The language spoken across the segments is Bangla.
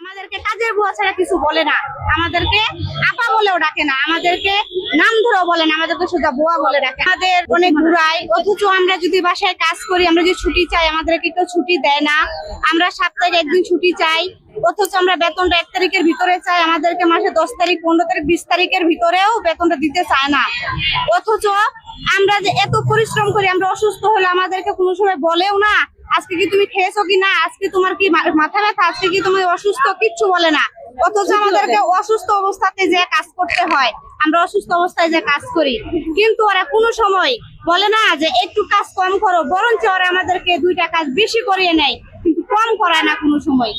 আমাদেরকে কাজের বুয়া ছাড়া কিছু বলে না। আমাদেরকে আপা বলেও ডাকে না। আমাদেরকে নাম ধরেও বলে না। আমাদেরকে শুধু বুয়া বলে ডাকে আমাদের অনেক ঘুরাই। অথচ আমরা যদি বাসায় কাজ করি, আমরা যদি ছুটি চাই, আমাদেরকে কেউ ছুটি দেয় না। আমরা সাপ্তাহিক একদিন ছুটি চাই। অথচ আমরা বেতনটা এক তারিখের ভিতরে চাই। আমাদেরকে মাসে দশ তারিখ, পনেরো তারিখ, বিশ তারিখের ভিতরেও বেতনটা দিতে চায় না। অথচ আমরা যে এত পরিশ্রম করি, আমরা অসুস্থ হলে আমাদেরকে কোনো সময় বলেও না। আজকে কি তুমি খেয়েছো কি না? আজকে তোমার কি মাথা ব্যথা? আজকে কি তুমি অসুস্থ? কিচ্ছু বলে না। অথচ আমাদেরকে অসুস্থ অবস্থাতে যে কাজ করতে হয় আমরা অসুস্থ অবস্থায় যে কাজ করি। কিন্তু ওরা কোনো সময় বলে না যে একটু কাজ কম করো বরঞ্চ ওরা আমাদেরকে দুইটা কাজ বেশি করিয়ে নেয়। কিন্তু কম করায় না কোনো সময়।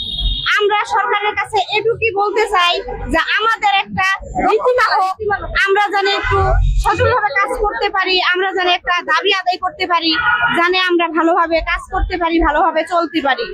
আমরা সরকারের কাছে এটুকুই বলতে চাই যে আমাদের একটা রীতিমা হোক, আমরা জানি একটু সচলভাবে কাজ করতে পারি, আমরা যেন একটা দাবি আদায় করতে পারি জানে আমরা ভালোভাবে কাজ করতে পারি, ভালোভাবে চলতে পারি।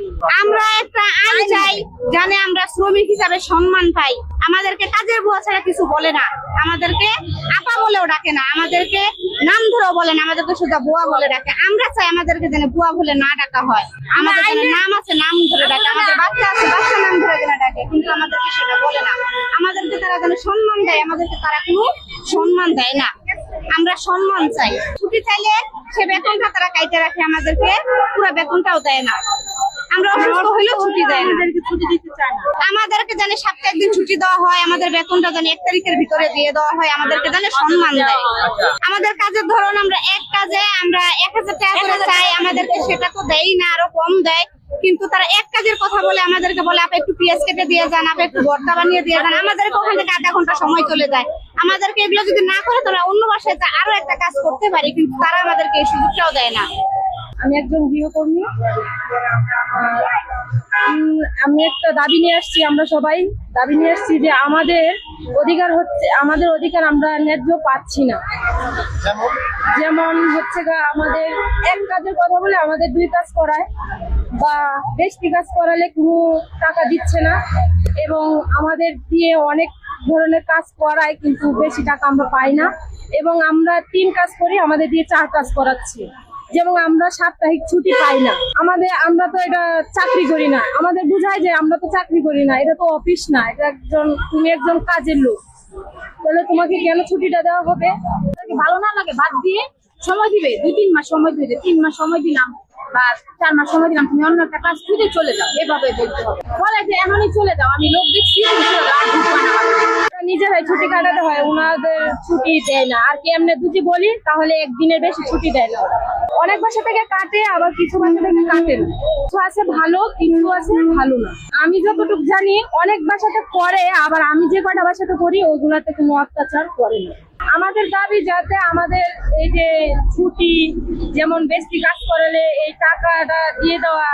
আমরা একটা আইন চাই জানে আমরা শ্রমিক হিসাবে সম্মান পাই। আমাদেরকে কাজের বুয়া ছাড়া কিছু বলে না। আমাদেরকে আপা বলেও ডাকে না। আমাদেরকে নাম ধরেও বলে না আমাদেরকে শুধু বুয়া বলে ডাকে। আমরা চাই আমাদেরকে যেন বুয়া বলে না ডাকা হয়। আমাদের যেন নাম আছে নাম ধরে ডাকে। আমাদের বাচ্চা আছে বাচ্চা নাম ধরে যেন ডাকে। কিন্তু আমাদেরকে সেটা বলে না। আমাদেরকে তারা যেন সম্মান দেয় আমাদেরকে তারা কোনো সম্মান দেয় না। আমরা সম্মান চাই। ছুটি চাইলে সে বেতনটা তারা কাইতে রাখে আমাদেরকে পুরো বেতনটাও দেয় না। আমরা অসুস্থ হইলেও ছুটি দেয় আমাদেরকে জানে সপ্তাহে একদিন ছুটি দেওয়া হয় আমাদের বেতনটা জানে এক তারিখের ভিতরে দিয়ে দেওয়া হয় আমাদেরকে জানে সম্মান দেয়। আমাদের কাজের ধরন আমরা এক কাজে আমরা এক হাজার টাকা করে চাই আমাদেরকে সেটা তো দেয় না আরও কম দেয়। কিন্তু তারা এক কাজের কথা বলে আমাদেরকে বলে আপনি একটু পেঁয়াজ কেটে দিয়ে যান আপনি একটু ভর্তা বানিয়ে দিয়ে যান। আমাদেরকে ওখান থেকে আধা ঘণ্টা সময় চলে যায়। আমাদেরকে এগুলো যদি না করে তারা অন্য বাসায় যা আরও একটা কাজ করতে পারি কিন্তু তারা আমাদেরকে এই সুযোগটাও দেয় না। আমি একজন গৃহকর্মী। দাবি নিয়ে আসছি আমরা সবাই দাবি নিয়ে আসছি যে আমাদের অধিকার হচ্ছে আমাদের অধিকার আমরা ন্যায্য পাচ্ছি না। যেমন? হচ্ছে গা আমাদের এক কাজের কথা বলে আমাদের দুই কাজ করায় বা বেশি কাজ করালে কোনো টাকা দিচ্ছে না এবং আমাদের দিয়ে অনেক ধরনের কাজ করায় কিন্তু বেশি টাকা আমরা পাই না এবং আমরা তিন কাজ করি আমাদের দিয়ে চার কাজ করাচ্ছে। যেমন আমরা সাপ্তাহিক ছুটি পাই না। আমাদের, আমরা তো এটা চাকরি করি না। আমাদের বোঝায় যে আমরা তো চাকরি করি না। এটা তো অফিস না। এটা একজন, তুমি একজন কাজের লোক। তাহলে তোমাকে কেন ছুটিটা দেওয়া হবে? ভালো না লাগে? বাদ দিয়ে সময় দিবে। দুই, তিন মাস সময় দিবে। তিন মাস সময় দিলাম বা চার মাস সময় দিলাম, তুমি অন্য একটা কাজ খুঁজে চলে যাও। এভাবে বলতে হবে। বলে যে এমনই চলে যাও। আমি লোক দেখছি নিজেরাই ছুটি কাটাতে হয় ওনাদের ছুটি দেয় না। আর কি এমনি যদি বলি, তাহলে একদিনের বেশি ছুটি দেয় না অনেক বাসা থেকে কাটে, আবার কিছু বাসা থেকে কাটে না। কিছু আছে ভালো, কিছু আছে ভালো না। আমি যতটুকু জানি, অনেক বাসাতে করে, আবার আমি যে কটা বাসাতে করি ওইগুলাতে কোনো অত্যাচার করে না। আমাদের দাবি যাতে আমাদের এই যে ছুটি, যেমন বেশি কাজ করালে এই টাকাটা দিয়ে দেওয়া,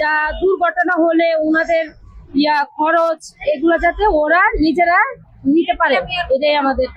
যা দুর্ঘটনা হলে ওনাদের ইয়া খরচ এগুলো যাতে ওরা নিজেরা নিতে পারে। এটাই আমাদের